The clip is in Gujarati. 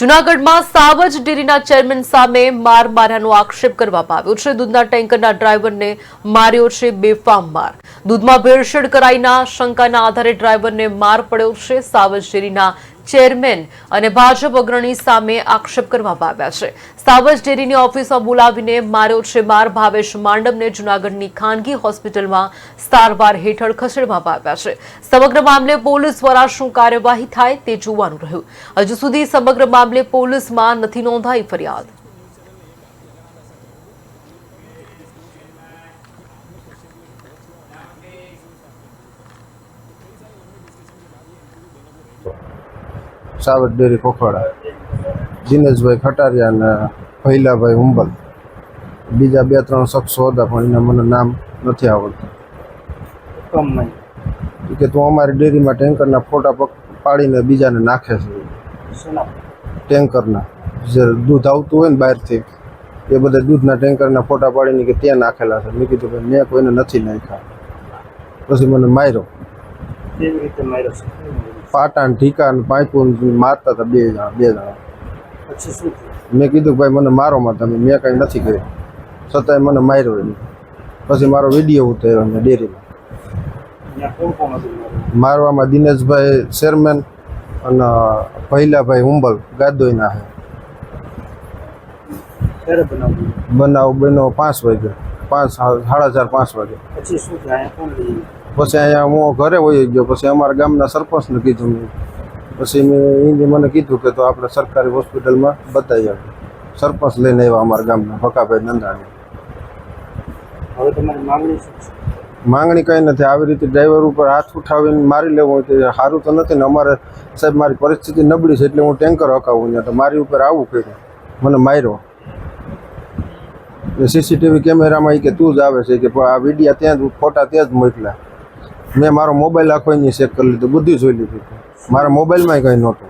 જુનાગઢમાં સાવજ ડેરીના ચેરમેન સામે માર માર્યાનો આક્ષેપ કરવામાં આવ્યો છે. દૂધના ટેન્કરના ડ્રાઈવરને માર્યો છે બેફામ માર. દૂધમાં ભેળસેળ કરાઈના શંકાના આધારે ડ્રાઈવરને માર પડ્યો છે. સાવજ ડેરીના ચેરમેન અને ભાજપ અગ્રણી સામે આક્ષેપ કરવામાં આવ્યા છે. સાવજ ડેરીની ઓફિસમાં બોલાવીને માર્યો છે માર ભાવેશ માંડમને જૂનાગઢની ખાનગી હોસ્પિટલમાં સારવાર હેઠળ ખસેડવામાં આવ્યા છે. સમગ્ર મામલે પોલીસ દ્વારા શું કાર્યવાહી થાય તે જોવાનું રહ્યું. હજુ સુધી સમગ્ર મામલે પોલીસમાં નથી નોંધાઈ ફરિયાદ. સાવજ ડેરી કોખવાડા દિનેશભાઈ ખટારિયા અને ભૈલાભાઈ ઉંબલ બીજા બે ત્રણ શખ્સો હતા પણ એના મને નામ નથી આવડતું. કમ નહીં. કે તું અમારી ડેરીમાં ટેન્કરના ફોટા પાડીને બીજાને નાખે છે. ટેન્કરના. જે દૂધ આવતું હોય ને બહારથી એ બધા દૂધના ટેન્કરના ફોટા પાડીને કે ત્યાં નાખેલા છે. મેં કીધું ભાઈ મેં કોઈને નથી નાખ્યા. પછી મને માર્યો. કેવી રીતે માર્યો છે? પાટા ઠીકા ઢીકા ને મારતા હતા બે જણા બે જણા. પછી શું મેં કીધું ભાઈ મને મારો માં તમે મેં કાંઈ નથી કર્યું. છતાંય મને માર્યો એને. પછી મારો વીડિયો ઉતાર્યો મેં ડેરીમાં. મારવામાં દિનેશભાઈ ચેરમેન અને ભૈલાભાઈ હુંબલ ગાદોઈના બનાવ્યું બનાવ બન્યો? પાંચ વાગે પાંચ સાડા ચાર પાંચ વાગે પછી શું થયું? પછી અહીંયા હું ઘરે વહી ગયો. પછી અમારા ગામના સરપંચને કીધું મેં. પછી મેં એને મને કીધું કે તો આપણે સરકારી હોસ્પિટલમાં બતાવી આવ્યું સરપંચ લઈને આવ્યા અમારા ગામના ભકાભાઈ નંદાણી. હવે તમારી માંગણી શું છે? માંગણી કંઈ નથી. આવી રીતે ડ્રાઈવર ઉપર હાથ ઉઠાવીને મારી લેવું હોય તે સારું તો નથી ને અમારે સાહેબ મારી પરિસ્થિતિ નબળી છે એટલે હું ટેન્કર હકાવું ને તો મારી ઉપર આવું કર્યું. મને માર્યો. સીસીટીવી કેમેરામાં એ કે તું જ આવે છે કે આ વિડીયા ત્યાં જ ફોટા ત્યાં જ મોકલ્યા. મેં મારો મોબાઈલ આખો એની ચેક કરી લીધો બધું જોઈ લીધું. મારા મોબાઈલમાંય કંઈ નહોતું.